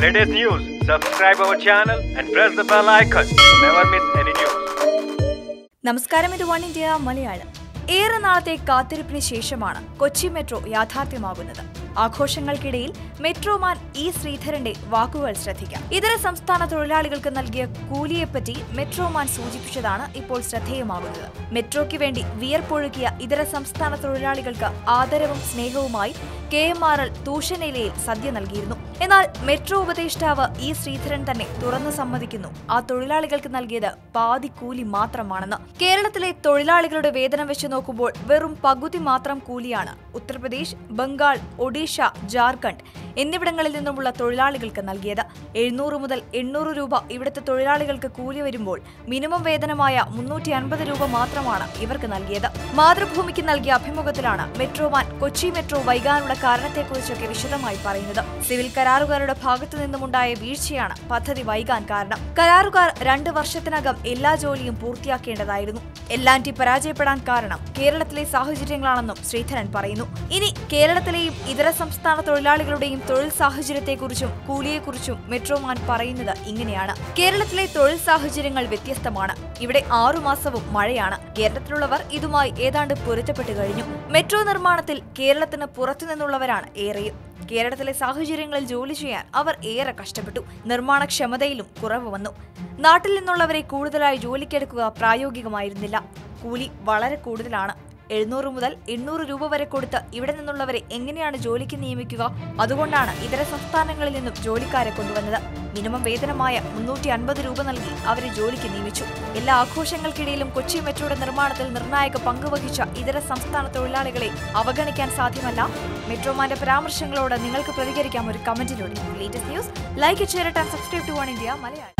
latest news, subscribe our channel and press the bell icon. to Never miss any news. നമസ്കാരം ഇത് one India Malayalam ഏറെ നാളത്തെ കാത്തിരിപ്പിന് ശേഷമാണ് കൊച്ചി മെട്രോ യാഥാർത്ഥ്യമാകുന്നത് ആഘോഷങ്ങൾക്കിടയിൽ മെട്രോമാൻ ഇ ശ്രീധരന്റെ വാക്കുകൾ ശ്രദ്ധിക്കാം. ഇതര സംസ്ഥാന തൊഴിലാളികൾക്ക് നൽകിയ കൂലിയെപ്പറ്റി മെട്രോമാൻ സൂചിപ്പിച്ചതാണ് ഇപ്പോൾ ശ്രദ്ധേയമാകുന്നത്. മെട്രോയ്ക്ക് വേണ്ടി വിയർപ്പൊഴുക്കിയ ഇതര സംസ്ഥാന തൊഴിലാളികൾക്ക് ആദരവും സ്നേഹവുമായി കെ എം ആർ എൽ തൂഷനിലയിൽ സദ്യ നൽകിയിരുന്നു. എന്നാൽ മെട്രോ ഉപദേഷ്ടാവ് ഇ ശ്രീധരൻ തന്നെ തുറന്നു സമ്മതിക്കുന്നു. ആ തൊഴിലാളികൾക്ക് നൽകിയത് പാതി കൂലി മാത്രമാണെന്ന്. കേരളത്തിലെ തൊഴിലാളികളുടെ വേതനം വെച്ച് നോക്കുമ്പോൾ വെറും പകുതി മാത്രം കൂലിയാണ്. ഉത്തർപ്രദേശ് ബംഗാൾ ഒഡീഷ ജാർഖണ്ഡ് എന്നിവിടങ്ങളിൽ നിന്നുമുള്ള തൊഴിലാളികൾക്ക് നൽകിയത്. എഴുന്നൂറ് മുതൽ എണ്ണൂറ് രൂപ ഇവിടുത്തെ തൊഴിലാളികൾക്ക് കൂലി വരുമ്പോൾ മിനിമം വേതനമായ മുന്നൂറ്റി അൻപത് രൂപ മാത്രമാണ് ഇവർക്ക് നൽകിയത്. മാതൃഭൂമിക്ക് നൽകിയ അഭിമുഖത്തിലാണ് മെട്രോമാൻ കൊച്ചി മെട്രോ വൈകാനുള്ള കാരണത്തെക്കുറിച്ചൊക്കെ വിശദമായി പറയുന്നത്. സിവിൽ കരാറുകാരുടെ ഭാഗത്തു നിന്നുമുണ്ടായ വീഴ്ചയാണ് പദ്ധതി വൈകാൻ കാരണം. കരാറുകാർ രണ്ട് വർഷത്തിനകം എല്ലാ ജോലിയും പൂർത്തിയാക്കേണ്ടതായിരുന്നു. എല്ലാറ്റി പരാജയപ്പെടാൻ കാരണം കേരളത്തിലെ സാഹചര്യങ്ങളാണെന്നും ശ്രീധരൻ പറയുന്നു. ഇനി കേരളത്തിലെയും ഇതര സംസ്ഥാന തൊഴിലാളികളുടെയും തൊഴിൽ സാഹചര്യത്തെക്കുറിച്ചും കൂലിയെക്കുറിച്ചും മെട്രോമാൻ പറയുന്നത് ഇങ്ങനെയാണ്. കേരളത്തിലെ തൊഴിൽ സാഹചര്യങ്ങൾ വ്യത്യസ്തമാണ്. ഇവിടെ ആറുമാസവും മഴയാണ്. കേരളത്തിലുള്ളവർ ഇതുമായി ഏതാണ്ട് പൊരുത്തപ്പെട്ടു കഴിഞ്ഞു. മെട്രോ നിർമ്മാണത്തിൽ കേരളത്തിന് പുറത്തുനിന്നുള്ളവരാണ് ഏറെയും. കേരളത്തിലെ സാഹചര്യങ്ങളിൽ ജോലി ചെയ്യാൻ അവർ ഏറെ കഷ്ടപ്പെട്ടു. നിർമ്മാണക്ഷമതയിലും കുറവ് വന്നു. നാട്ടിൽ നിന്നുള്ളവരെ കൂടുതലായി ജോലിക്കെടുക്കുക പ്രായോഗികമായിരുന്നില്ല. കൂലി വളരെ കൂടുതലാണ്. എഴുന്നൂറ് മുതൽ എണ്ണൂറ് രൂപ വരെ കൊടുത്ത് ഇവിടെ നിന്നുള്ളവരെ എങ്ങനെയാണ് ജോലിക്ക് നിയമിക്കുക? അതുകൊണ്ടാണ് ഇതര സംസ്ഥാനങ്ങളിൽ നിന്നും ജോലിക്കാരെ കൊണ്ടുവന്നത്. മിനിമം വേതനമായ മുന്നൂറ്റി അൻപത് രൂപ നൽകി അവരെ ജോലിക്ക് നിയമിച്ചു. എല്ലാ ആഘോഷങ്ങൾക്കിടയിലും കൊച്ചി മെട്രോയുടെ നിർമ്മാണത്തിൽ നിർണായക പങ്കുവഹിച്ച ഇതര സംസ്ഥാന തൊഴിലാളികളെ അവഗണിക്കാൻ സാധ്യമല്ല. മെട്രോമാന്റെ പരാമർശങ്ങളോട് നിങ്ങൾക്ക് പ്രതികരിക്കാം ഒരു കമന്റിലൂടെ. Latest news like and subscribe to One India Malayalam.